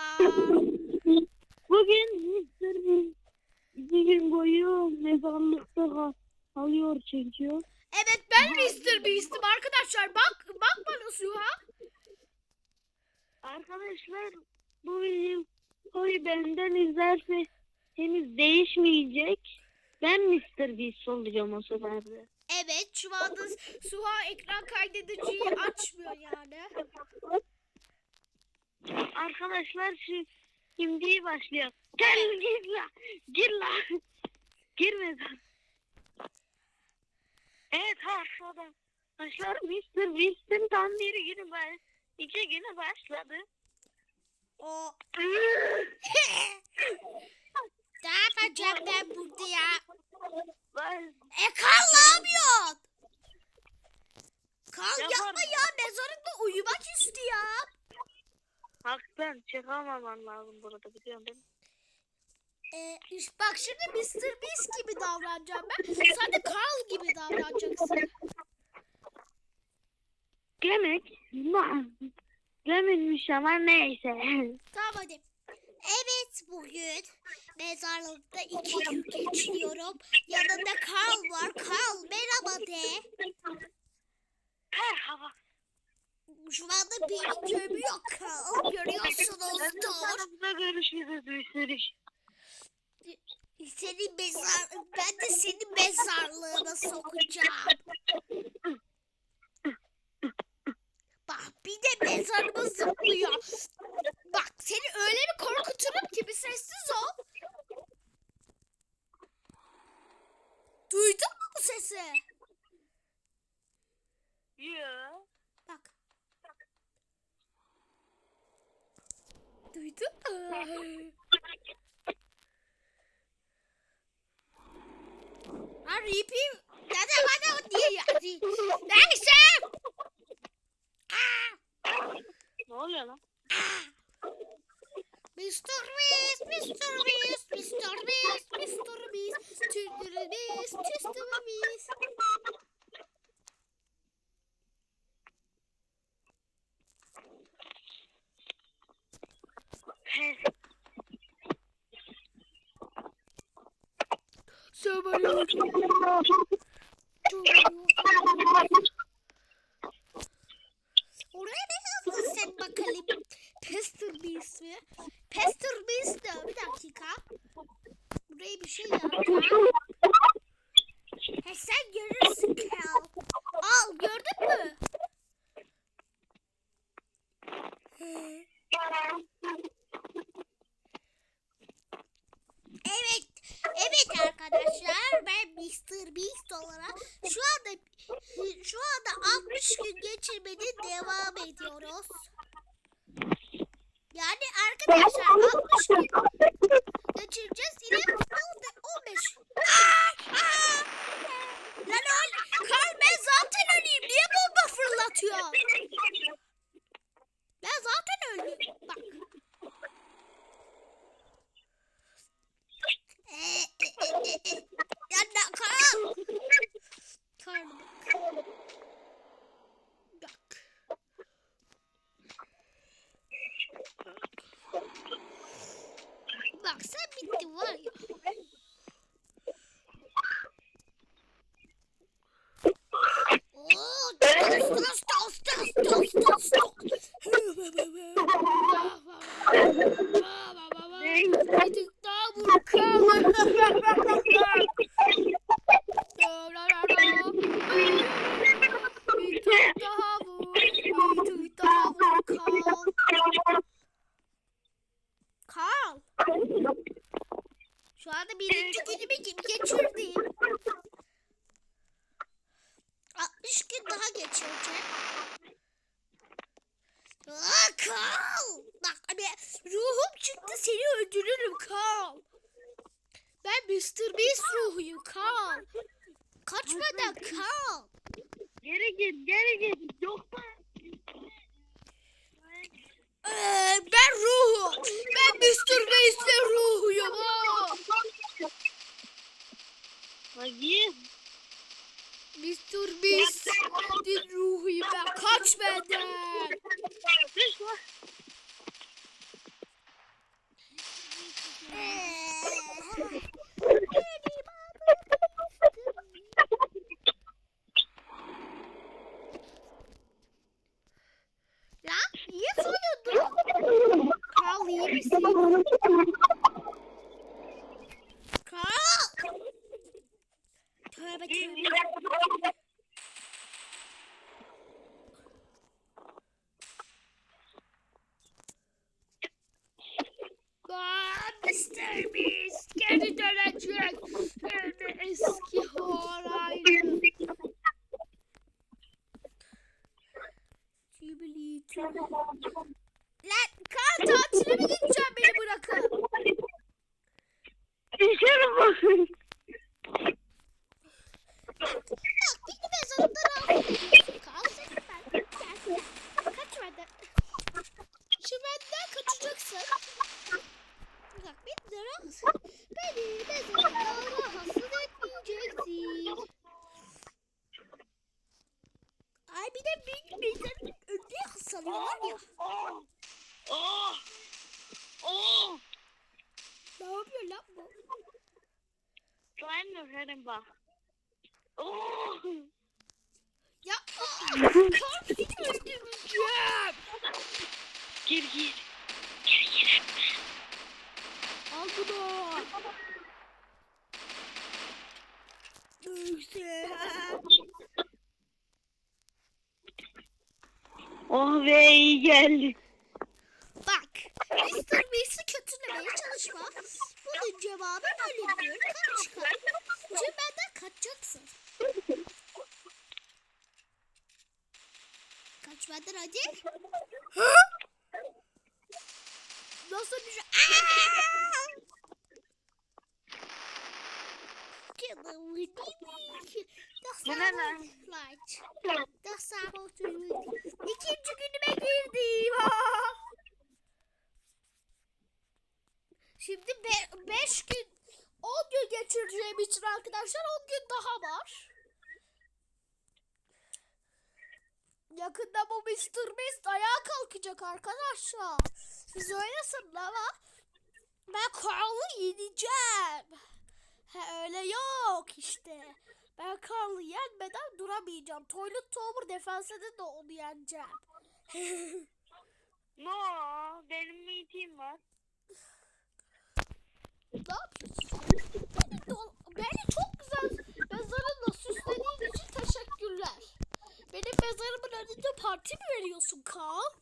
Merhabalar. Bugün Mr. Bean iki gün boyu mezarlıkta kalıyor çekiyor. Evet ben Mr. Beast'im arkadaşlar. Bak bak bana Suha. Arkadaşlar bu videoyu benden izlerse henüz değişmeyecek. Ben Mr. Beast olacağım o sefer de. Evet şu anda Suha ekran kaydediciyi açmıyor yani. Arkadaşlar şimdi başlıyor. Gel gir la. Gir la. Girmedi. Evet arkadaşlar. Arkadaşlar Mr. Tam bir günü var. İki günü başladı. O ne yapacağım ben burada ya? E Karl ne yapıyorsun? Yaparım. yapma ya mezarında uyumak istiyor. Haktan çıkamaman lazım burada biliyorsun değil mi? Ee, bak şimdi Mr. Beast gibi davranacağım ben. Sen de Carl gibi davranacaksın. Demek Deminmiş ama neyse. Tamam hadi. Evet bugün mezarlıkta iki gün geçiriyorum. Yanında Carl var. Carl merhaba de. Merhaba. Şu anda beni gömüyor Carl. Görüyorsunuzdur. Aramızda görüşürüz bir sürü. Senin mezar, ben de senin mezarlığına sokacağım. Bak bir de mezarıma zıplıyor. Bak seni öyle bir korkuturum ki bir sessiz ol. Duydun mu bu sesi? Ya. Bak. Duydun mu? Lan Ripi dede bana o diye yazdı. Neyse. Ne oluyor lan? Mr. Beast, Mr. Beast, Mr. Beast, Mr. Beast, Mr. Beast, Mr. Beast. He. Sömürüyor. Oraya ne yazdın sen bakalım? Pester Beast mi? Pester Beast de bir dakika. Buraya bir şey yazdım. He sen görürsün Kel. Al gördün mü? He. Evet, evet arkadaşlar ben Mr. Beast olarak şu anda şu anda 60 gün geçirmeye devam ediyoruz. Yani arkadaşlar 60 gün geçireceğiz yine oldu 15. Aa, aa. Lan öl, Karl ben zaten öleyim niye bomba fırlatıyor? Ben zaten öldüm. Bak. Ya ne Karl? Karl bak. Bak. Bak sen bitti var ya. Oo, tos tos tos tos tos tos. Bir tık daha vur Karl. Bir tık daha vur. Bir tık daha vur Karl. Karl. Şu anda birinci günümü kim geçirdi? 60 gün daha geçireceğim. Aa, Karl. Bak abi ruhum çıktı seni öldürürüm Karl. Ben Mr. Beast ruhuyum Karl. Kaçmadan Karl. Geri git, geri git. Yoksa Ee, ben ruhum. Ben Mr. Beast'in ruhuyum. ha. Hayır. Mr. Beast. Din ruhuyum ben. Kaç benden. Ya niye soyundun? Kal iyi misin? Neyse. Oh be iyi geldi. Bak, Mr. Beast'i kötülemeye çalışma. Bunun cevabı böyledir. Kaç. Şimdi benden kaçacaksın. Kaç benden hadi. Nasıl düşün? Aa! Canım değil ki. Bu ne lan? Light. Nasıl İkinci günüme girdim. Şimdi 5 gün 10 gün geçireceğim için arkadaşlar 10 gün daha var. Yakında bu Mr. Beast ayağa kalkacak arkadaşlar. Siz sanın ama ben Carl'ı yeneceğim. He öyle yok işte. Ben Carl'ı yenmeden duramayacağım. Toilet Tower defensede de onu yeneceğim. No, benim meeting var. Ne yapıyorsun? Beni, çok güzel mezarınla süslediğin için teşekkürler. Benim mezarımın önünde parti mi veriyorsun Carl?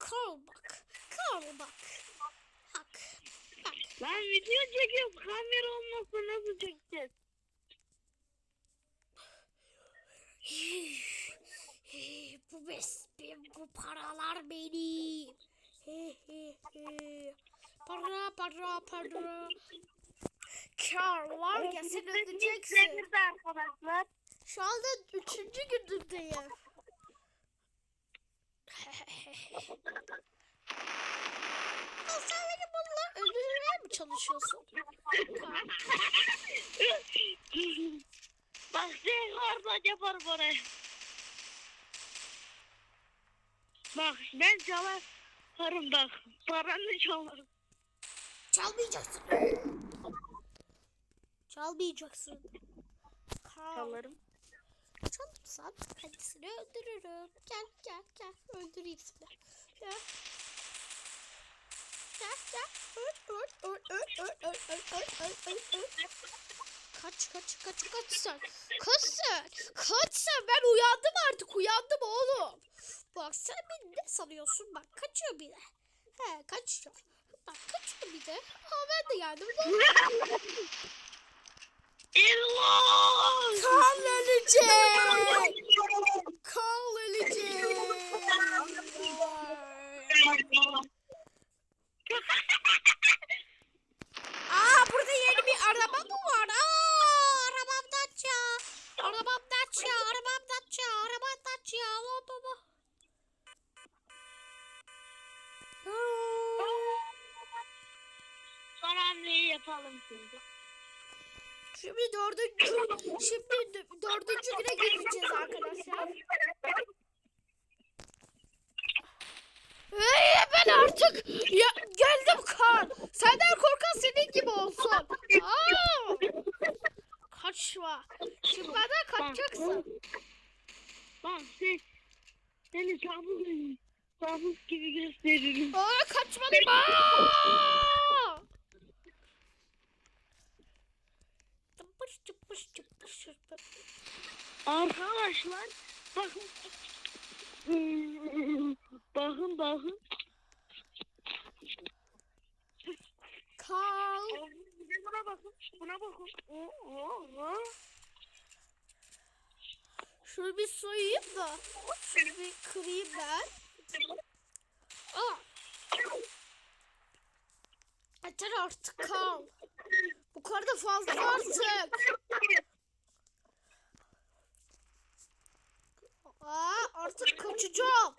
Carl bak. Bak. Bak. Ben video çekiyorum. Kamera olmasa nasıl çekeceğiz? bu bes, bu paralar benim. Para para para. Carl var ya sen ödeyeceksin. Arkadaşlar. Şu anda üçüncü beni bununla öldürmeye mi çalışıyorsun? Bak sen orada yapar bana. Bak ben çalarım bak. Paranı çalarım. Çalmayacaksın. Çalmayacaksın. Carl, Çalarım. Çalırsan kendisini öldürürüm. Gel gel gel öldüreyim seni. Gel. Kaç kaç kaç kaç sen. Kaç sen. Kaç sen. Ben uyandım artık uyandım oğlum. Bak sen beni ne sanıyorsun bak kaçıyor bir de. He kaçıyor. Bak kaçıyor bir de. Ha ben de geldim. Allah! Kan ölecek. Kan ölecek. yapalım şimdi. Şimdi dördüncü, şimdi dö- dördüncü güne gireceğiz arkadaşlar. Hey, ben artık ya, geldim kan. Sen Senden korkan senin gibi olsun. Aa! Kaçma. Şimdi kaçacaksın. Bak sen, seni kabus, kabus gibi gösteririm. Aa, kaçmalıyım. Aa! Arkadaşlar bakın. bakın bakın. Kal. Buna bakın. Buna bakın. Oo, oo, oo. Şunu bir soyayım da. Şunu bir kırayım ben. Aa. Yeter artık kal. Bu kadar da fazla artık. Aa, artık kaçacağım.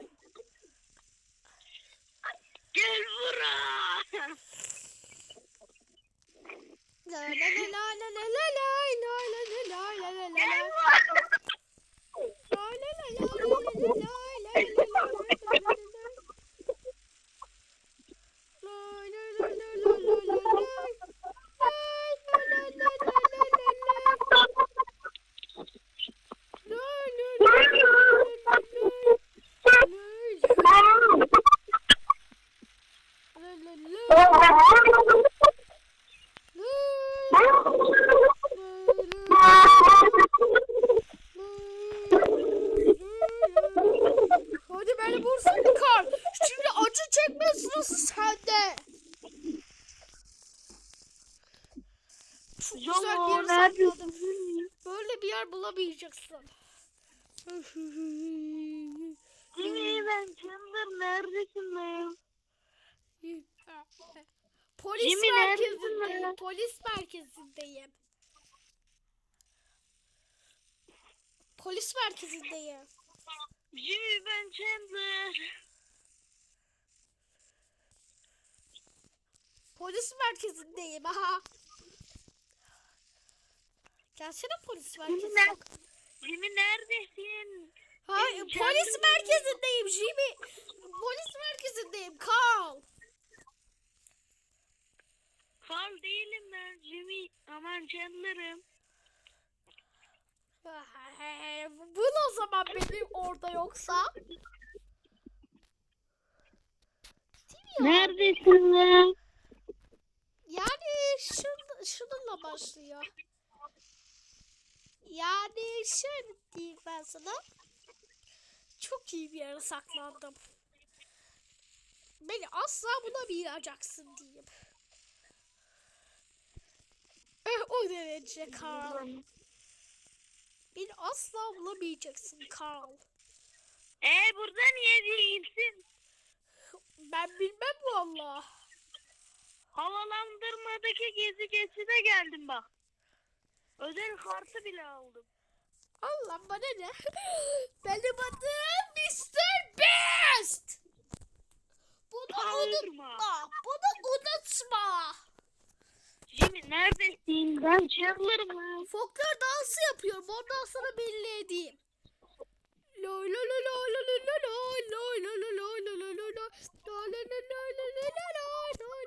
Sırası sende. Çok güzel bir yer sakladım. Böyle bir yer bulamayacaksın. Jimmy ben Chandler neredesin lan? Polis Jimmy, merkezindeyim. Polis merkezindeyim. Polis merkezindeyim. Jimmy ben Chandler. Polis merkezindeyim. Aha. Gelsene polis merkezine. ner Jimmy neredesin? Hayır, Benim polis canım- merkezindeyim Jimmy. Polis merkezindeyim. Kal. Kal değilim ben Jimmy. Aman Chandler'ım. Bu o zaman benim orada yoksa. Neredesin lan? Yani şununla başlıyor. Yani şöyle diyeyim ben sana. Çok iyi bir yere saklandım. Beni asla bulamayacaksın diyeyim. Eh, o derece Carl. Beni asla bulamayacaksın Carl. Ee burada niye değilsin? Ben bilmem valla. Havalandırmadaki gezi geçide geldim bak. Özel kartı bile aldım. Allah bana ne? Benim adım Mr. Beast. Bunu unutma. Bunu unutma. Jimmy neredesin? Ben Chandler'ım. Foklar dansı yapıyorum. Ondan sonra belli edeyim. Loy loy loy loy loy loy loy loy loy loy loy loy loy loy loy. Loy loy loy loy loy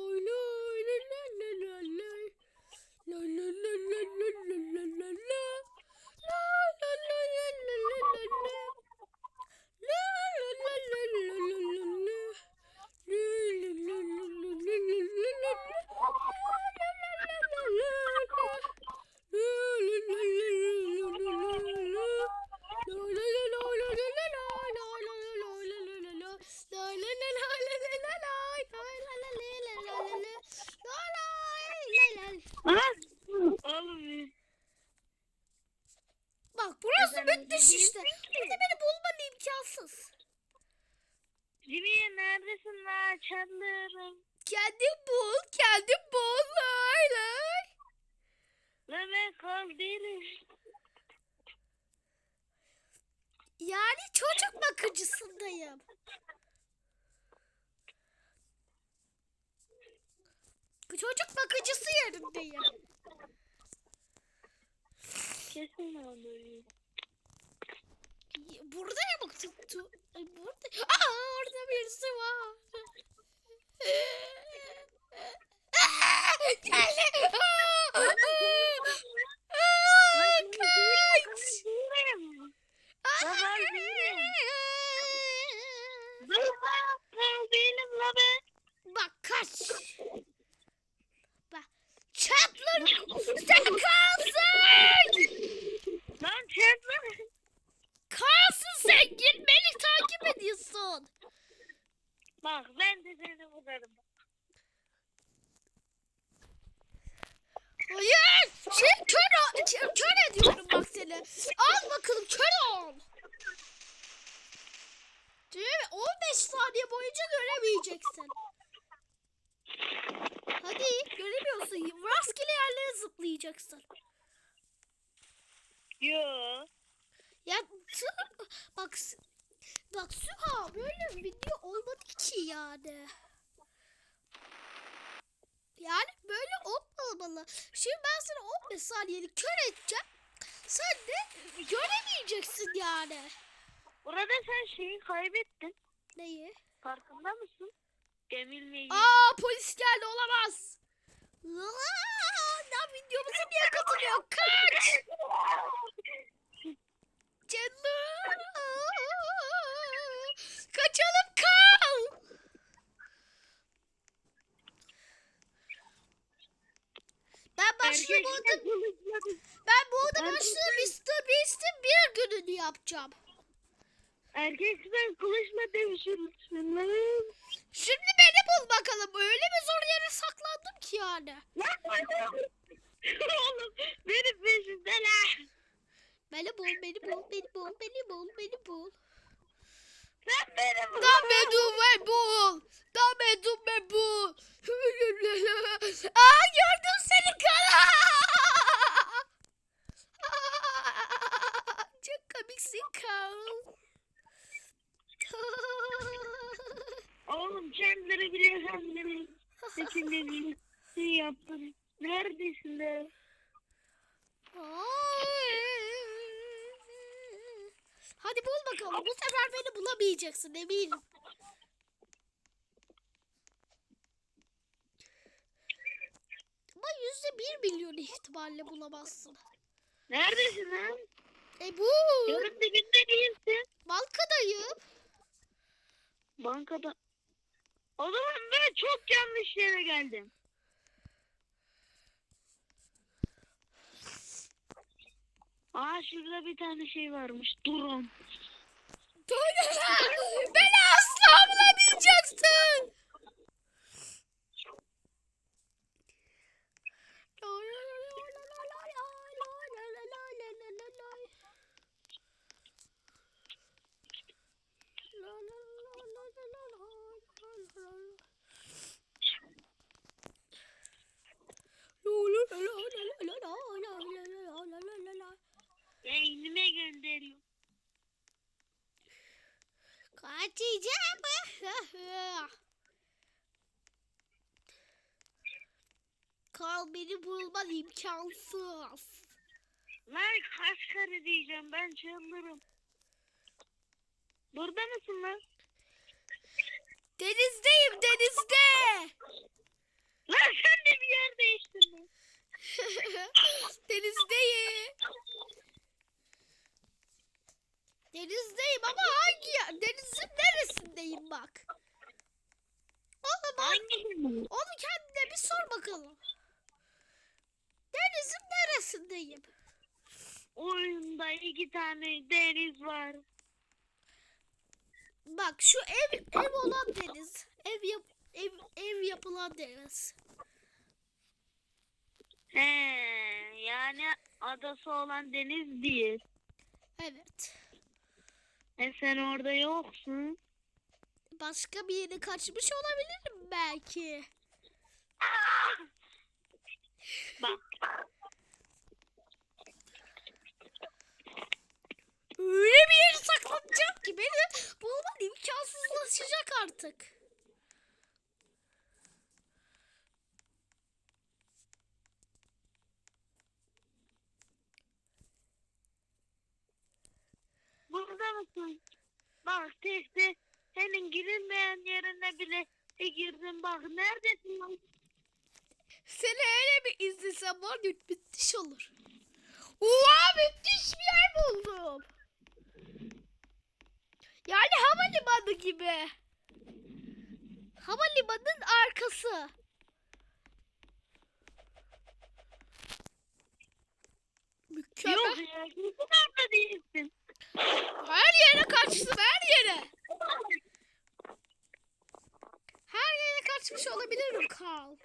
Müthiş işte. Bir de beni bulman imkansız. Jimmy neredesin lan Chandler'ım? Kendin bul, kendin bul. Lay lay. Lan ben kal değilim. Yani çocuk bakıcısındayım. Çocuk bakıcısı yerindeyim. Kesin Burada ne bak tuttu. Ay burada. Aa orada birisi var. Geldi. Bak kaç. Bak. Çatlar. Sen kaç. Bak ben de seni vurarım. Hayır. Şey kör, kör, ediyorum bak seni. Al bakalım kör ol. Değil mi? 15 saniye boyunca göremeyeceksin. Hadi göremiyorsun. Rastgele yerlere zıplayacaksın. Yo. Ya Su- bak bak Süha böyle bir video olmadı ki yani. Yani böyle olmamalı. Şimdi ben sana 15 saniyede kör edeceğim. Sen de göremeyeceksin yani. Burada sen şeyi kaybettin. Neyi? Farkında mısın? Gemilmeyi. Aa polis geldi olamaz. Ya videomuza niye katılıyor? Kaç! Canım. Kaçalım kal. Ben başlığı burada, ben burada başlığı Mr. Beast'in bir gününü yapacağım. Erkekler konuşma demişim. Şimdi beni bul bakalım. Öyle bir zor yere saklandım ki yani. Oğlum benim peşimden ha. Beni bul, beni bul, beni bul, beni bul, beni bul. Sen beni vur. Dame du ve bul. Dame du ve bul. Aa gördüm seni kara. Çok komiksin Carl. Oğlum Chandler'ı biliyorsan beni seçimde bir şey yaptın. Neredesin Hadi bul bakalım. Bu sefer beni bulamayacaksın eminim. Ama yüzde bir milyon ihtimalle bulamazsın. Neredesin lan? E bu. Yarın dibinde değilsin. Bankadayım. Bankada. O zaman ben çok yanlış yere geldim. Aa şurada bir tane şey varmış. Drone. Beni asla bulamayacaksın. Beni bulman imkansız. Lan kaç kere diyeceğim ben çıldırırım. Burada mısın lan? Denizdeyim denizde. Lan sen de bir yer değiştirdin. Denizdeyim. Denizdeyim ama hangi yer? Denizin neresindeyim bak. Oğlum, Hangi onu kendine bir sor bakalım. Denizin neresindeyim? Oyunda iki tane deniz var. Bak şu ev ev olan deniz. Ev yap ev ev yapılan deniz. He, yani adası olan deniz değil. Evet. E sen orada yoksun. Başka bir yere kaçmış olabilirim belki. Bak. Öyle bir yere saklanacağım ki beni bulman imkansızlaşacak artık. Burada mısın? Bak de senin girilmeyen yerine bile e girdim bak neredesin lan? Seni öyle bir izlesem var ya müthiş olur. Oha müthiş bir yer buldum. Yani havalimanı gibi. Havalimanının arkası. Mükemmel. Yok ya orada değilsin. Her yere kaçtım her yere. Her yere kaçmış olabilirim Carl.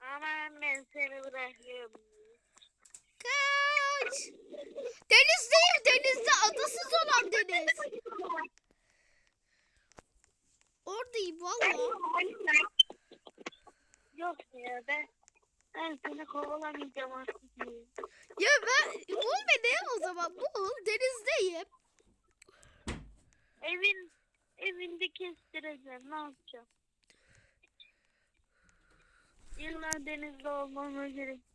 Aman ben seni bırakıyorum. Kaç. Denizdeyim denizde adasız olan deniz. Oradayım valla. Yok ya ben ben seni kovalamayacağım artık. Ya ben bul beni o zaman bul denizdeyim. Evin evinde kestireceğim ne yapacağım? İlla denizde olmama gerek.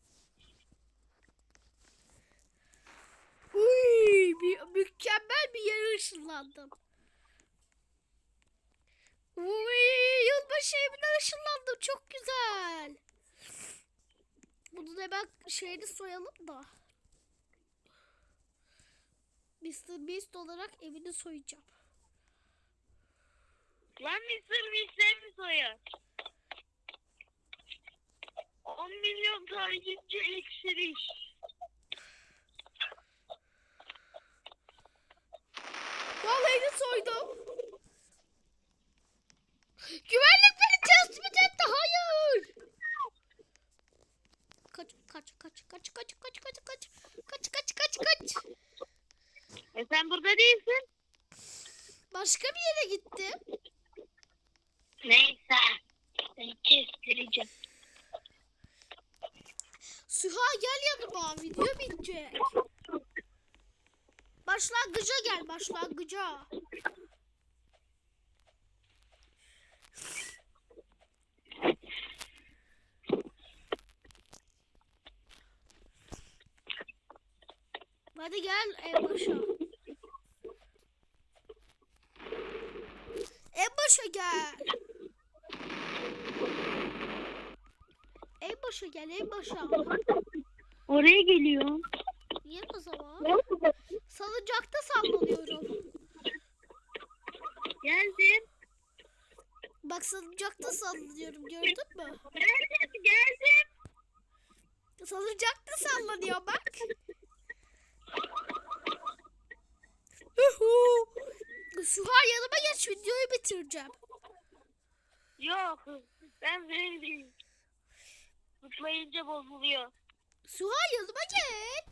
Uy, bir, mükemmel bir yere ışınlandım. Uy, yılbaşı evine ışınlandım çok güzel. Bunu hemen şeyini soyalım da. Mr. Beast olarak evini soyacağım. Lan Mr. Beast'e mi soyar? 10 milyon takipçi iksiriş. Vallahi soydum. Güvenlik beni tespit etti. Hayır. Kaç kaç kaç kaç kaç kaç kaç kaç kaç kaç kaç kaç. E sen burada değilsin. Başka bir yere gitti. Neyse. Ben kestireceğim. Süha gel yanıma video bitecek. Başlangıca gel başlangıca. Hadi gel en başa. En başa gel. En başa gel en başa. Oraya geliyorum. Niye o zaman? Mü? Geldim. Geldim. Salıncakta sallanıyor bak. Suha yanıma geç videoyu bitireceğim. Yok. Ben böyleyim. Zıplayınca bozuluyor. Suha yanıma geç.